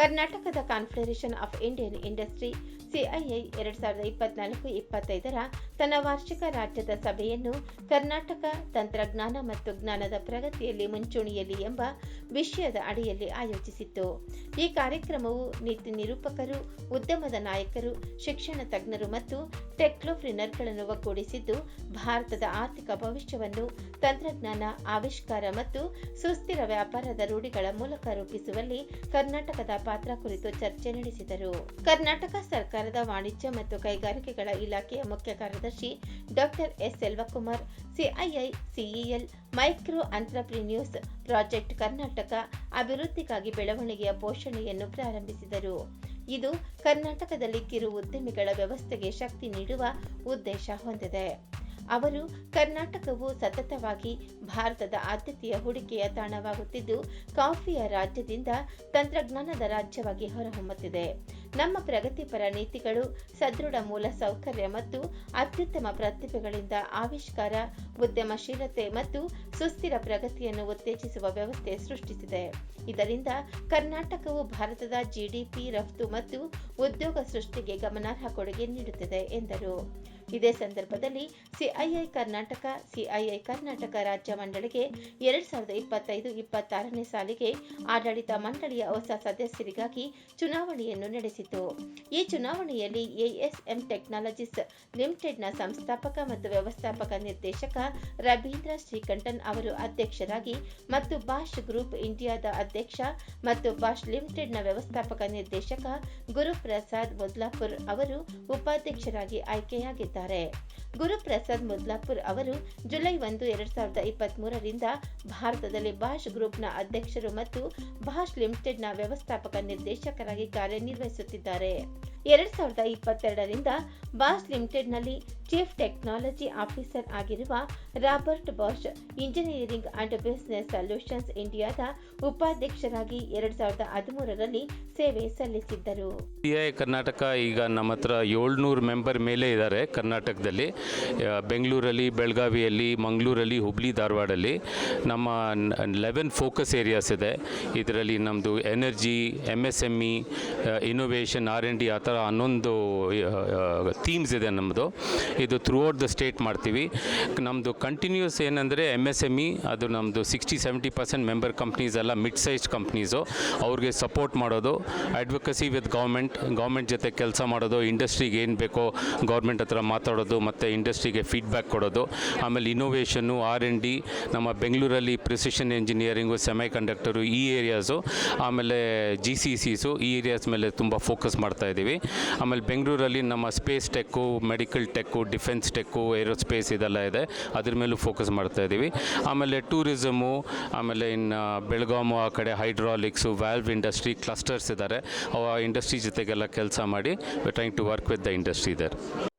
ಕರ್ನಾಟಕದ confederation of Indian industry CII ಎರಡ್ ಸಾವಿರದ ಇಪ್ಪತ್ನಾಲ್ಕು ಇಪ್ಪತ್ತೈದರ ತನ್ನ ವಾರ್ಷಿಕ ರಾಜ್ಯದ ಸಭೆಯನ್ನು ಕರ್ನಾಟಕ ತಂತ್ರಜ್ಞಾನ ಮತ್ತು ಜ್ಞಾನದ ಪ್ರಗತಿಯಲ್ಲಿ ಮುಂಚೂಣಿಯಲ್ಲಿ ಎಂಬ ವಿಷಯದ ಅಡಿಯಲ್ಲಿ ಆಯೋಜಿಸಿತ್ತು. ಈ ಕಾರ್ಯಕ್ರಮವು ನೀತಿ ನಿರೂಪಕರು, ಉದ್ಯಮದ ನಾಯಕರು, ಶಿಕ್ಷಣ ತಜ್ಞರು ಮತ್ತು ಟೆಕ್ಲೋಫ್ರಿನರ್ಗಳನ್ನು ಒಗ್ಗೂಡಿಸಿದ್ದು, ಭಾರತದ ಆರ್ಥಿಕ ಭವಿಷ್ಯವನ್ನು ತಂತ್ರಜ್ಞಾನ, ಆವಿಷ್ಕಾರ ಮತ್ತು ಸುಸ್ಥಿರ ವ್ಯಾಪಾರದ ರೂಢಿಗಳ ಮೂಲಕ ರೂಪಿಸುವಲ್ಲಿ ಕರ್ನಾಟಕದ ಪಾತ್ರ ಕುರಿತು ಚರ್ಚೆ ನಡೆಸಿದರು. ಕರ್ನಾಟಕ ಸರ್ಕಾರದ ವಾಣಿಜ್ಯ ಮತ್ತು ಕೈಗಾರಿಕೆಗಳ ಇಲಾಖೆಯ ಮುಖ್ಯ ಕಾರ್ಯದರ್ಶಿ doctor S Selvakumar, CII CEL micro entrepreneurs project Karnataka ಅಭಿವೃದ್ಧಿಗಾಗಿ ಬೆಳವಣಿಗೆಯ ಪೋಷಣೆಯನ್ನು ಪ್ರಾರಂಭಿಸಿದರು. ಇದು ಕರ್ನಾಟಕದಲ್ಲಿ ಕಿರು ಉದ್ಯಮಿಗಳ ವ್ಯವಸ್ಥೆಗೆ ಶಕ್ತಿ ನೀಡುವ ಉದ್ದೇಶ ಹೊಂದಿದೆ. ಅವರು ಕರ್ನಾಟಕವು ಸತತವಾಗಿ ಭಾರತದ ಆದ್ಯತೆಯ ಹೂಡಿಕೆಯ ತಾಣವಾಗುತ್ತಿದ್ದು, ಕಾಫಿಯ ರಾಜ್ಯದಿಂದ ತಂತ್ರಜ್ಞಾನದ ರಾಜ್ಯವಾಗಿ ಹೊರಹೊಮ್ಮುತ್ತಿದೆ. ನಮ್ಮ ಪ್ರಗತಿಪರ ನೀತಿಗಳು, ಸದೃಢ ಮೂಲ ಸೌಕರ್ಯ ಮತ್ತು ಅತ್ಯುತ್ತಮ ಪ್ರತಿಭೆಗಳಿಂದ ಆವಿಷ್ಕಾರ, ಉದ್ಯಮಶೀಲತೆ ಮತ್ತು ಸುಸ್ಥಿರ ಪ್ರಗತಿಯನ್ನು ಉತ್ತೇಜಿಸುವ ವ್ಯವಸ್ಥೆ ಸೃಷ್ಟಿಸಿದೆ. ಇದರಿಂದ ಕರ್ನಾಟಕವು ಭಾರತದ ಜಿಡಿಪಿ ರಫ್ತು ಮತ್ತು ಉದ್ಯೋಗ ಸೃಷ್ಟಿಗೆ ಗಮನಾರ್ಹ ಕೊಡುಗೆ ನೀಡುತ್ತಿದೆ, ಎಂದರು. ಇದೇ ಸಂದರ್ಭದಲ್ಲಿ ಸಿಐಐ ಕರ್ನಾಟಕ ಸಿಐಐ ಕರ್ನಾಟಕ ರಾಜ್ಯ ಮಂಡಳಿಗೆ ಎರಡ್ ಸಾವಿರದ ಇಪ್ಪತ್ತೈದು, ಇಪ್ಪತ್ತಾರನೇ ಸಾಲಿಗೆ ಆಡಳಿತ ಮಂಡಳಿಯ ಹೊಸ ಸದಸ್ಯರಿಗಾಗಿ ಚುನಾವಣೆಯನ್ನು ನಡೆಸಿತು. ಈ ಚುನಾವಣೆಯಲ್ಲಿ ಎಎಸ್ಎಂ ಟೆಕ್ನಾಲಜೀಸ್ ಲಿಮಿಟೆಡ್ನ ಸಂಸ್ಥಾಪಕ ಮತ್ತು ವ್ಯವಸ್ಥಾಪಕ ನಿರ್ದೇಶಕ ರವೀಂದ್ರ ಶ್ರೀಕಂಠನ್ ಅವರು ಅಧ್ಯಕ್ಷರಾಗಿ ಮತ್ತು ಬಾಷ್ ಗ್ರೂಪ್ ಇಂಡಿಯಾದ ಅಧ್ಯಕ್ಷ ಮತ್ತು ಬಾಷ್ ಲಿಮಿಟೆಡ್ನ ವ್ಯವಸ್ಥಾಪಕ ನಿರ್ದೇಶಕ ಗುರುಪ್ರಸಾದ್ ಮೊದ್ಲಾಪುರ್ ಅವರು ಉಪಾಧ್ಯಕ್ಷರಾಗಿ ಆಯ್ಕೆಯಾಗಿದ್ದಾರೆ. ಗುರುಪ್ರಸಾದ್ ಮುದ್ಲಾಪುರ್ ಅವರು ಜುಲೈ ಒಂದು, ಎರಡ್ ಸಾವಿರದ ಇಪ್ಪತ್ತ್ ಮೂರರಿಂದ ಭಾರತದಲ್ಲಿ ಬಾಷ್ ಗ್ರೂಪ್ನ ಅಧ್ಯಕ್ಷರು ಮತ್ತು ಬಾಷ್ ಲಿಮಿಟೆಡ್ನ ವ್ಯವಸ್ಥಾಪಕ ನಿರ್ದೇಶಕರಾಗಿ ಕಾರ್ಯನಿರ್ವಹಿಸುತ್ತಿದ್ದಾರೆ. ಎರಡ್ ಸಾವಿರದ ಇಪ್ಪತ್ತೆರಡರಿಂದ ಬಾಸ್ ಲಿಮಿಟೆಡ್ನಲ್ಲಿ ಚೀಫ್ ಟೆಕ್ನಾಲಜಿ ಆಫೀಸರ್ ಆಗಿರುವ Robert Bosch engineering and business solutions ಇಂಡಿಯಾದ ಉಪಾಧ್ಯಕ್ಷರಾಗಿ ಎರಡ್ ಸಾವಿರದ ಹದಿಮೂರರಲ್ಲಿ ಸೇವೆ ಸಲ್ಲಿಸಿದ್ದರು. ಕರ್ನಾಟಕ ಈಗ ನಮ್ಮ ಹತ್ರ ಏಳ್ನೂರು ಮೆಂಬರ್ ಮೇಲೆ ಇದ್ದಾರೆ ಕರ್ನಾಟಕದಲ್ಲಿ. ಬೆಂಗಳೂರಲ್ಲಿ, ಬೆಳಗಾವಿಯಲ್ಲಿ, ಮಂಗಳೂರಲ್ಲಿ, ಹುಬ್ಳಿ, ಧಾರವಾಡಲ್ಲಿ. ನಮ್ಮ ಲೆವೆನ್ ಫೋಕಸ್ ಏರಿಯಾಸ್ ಇದೆ. ಇದರಲ್ಲಿ ನಮ್ಮದು energy M S M E R N D ಆ ಹನ್ನೊಂದು ಥೀಮ್ಸ್ ಇದೆ ನಮ್ಮದು ಇದು ಥ್ರೂ ಔಟ್ ದ ಸ್ಟೇಟ್ ಮಾಡ್ತೀವಿ. ನಮ್ಮದು ಕಂಟಿನ್ಯೂಸ್ ಏನಂದರೆ ಎಂ ಎಸ್ ಎಂ ಇ ಅದು ನಮ್ಮದು sixty seventy percent member companies ಎಲ್ಲ ಮಿಡ್ ಸೈಜ್ ಕಂಪ್ನೀಸು ಅವ್ರಿಗೆ ಸಪೋರ್ಟ್ ಮಾಡೋದು. ಅಡ್ವೊಕಸಿ ವಿತ್ ಗೌರ್ಮೆಂಟ್ ಗೌರ್ಮೆಂಟ್ ಜೊತೆ ಕೆಲಸ ಮಾಡೋದು ಇಂಡಸ್ಟ್ರಿಗೆ ಏನು ಬೇಕೋ ಗೌರ್ಮೆಂಟ್ ಹತ್ರ ಮಾತಾಡೋದು, ಮತ್ತು ಇಂಡಸ್ಟ್ರಿಗೆ ಫೀಡ್ಬ್ಯಾಕ್ ಕೊಡೋದು. ಆಮೇಲೆ ಇನೋವೇಷನ್ನು ಆರ್ ಎನ್ ಡಿ ನಮ್ಮ ಬೆಂಗಳೂರಲ್ಲಿ ಪ್ರಿಸಿಷನ್ ಇಂಜಿನಿಯರಿಂಗು ಸೆಮೈ ಕಂಡಕ್ಟರು ಈ ಏರಿಯಾಸು ಆಮೇಲೆ ಜಿ ಸಿ ಸಿಸು ಈ ಏರಿಯಾಸ್ ಮೇಲೆ ತುಂಬ ಫೋಕಸ್ ಮಾಡ್ತಾ ಇದ್ದೀವಿ. ಆಮೇಲೆ ಬೆಂಗಳೂರಲ್ಲಿ ನಮ್ಮ space tech, medical tech, defence tech, aerospace ಇದೆಲ್ಲ ಇದೆ. ಅದ್ರ ಮೇಲೂ ಫೋಕಸ್ ಮಾಡ್ತಾ ಇದ್ದೀವಿ ಆಮೇಲೆ ಟೂರಿಸಮು, ಆಮೇಲೆ ಇನ್ನು ಬೆಳಗಾಮು, ಆ ಕಡೆ ಹೈಡ್ರಾಲಿಕ್ಸು ವ್ಯಾಲ್ವ್ ಇಂಡಸ್ಟ್ರಿ ಕ್ಲಸ್ಟರ್ಸ್ ಇದ್ದಾರೆ ಆ ಇಂಡಸ್ಟ್ರಿ ಜೊತೆಗೆಲ್ಲ ಕೆಲಸ ಮಾಡಿ trying to work with the industry there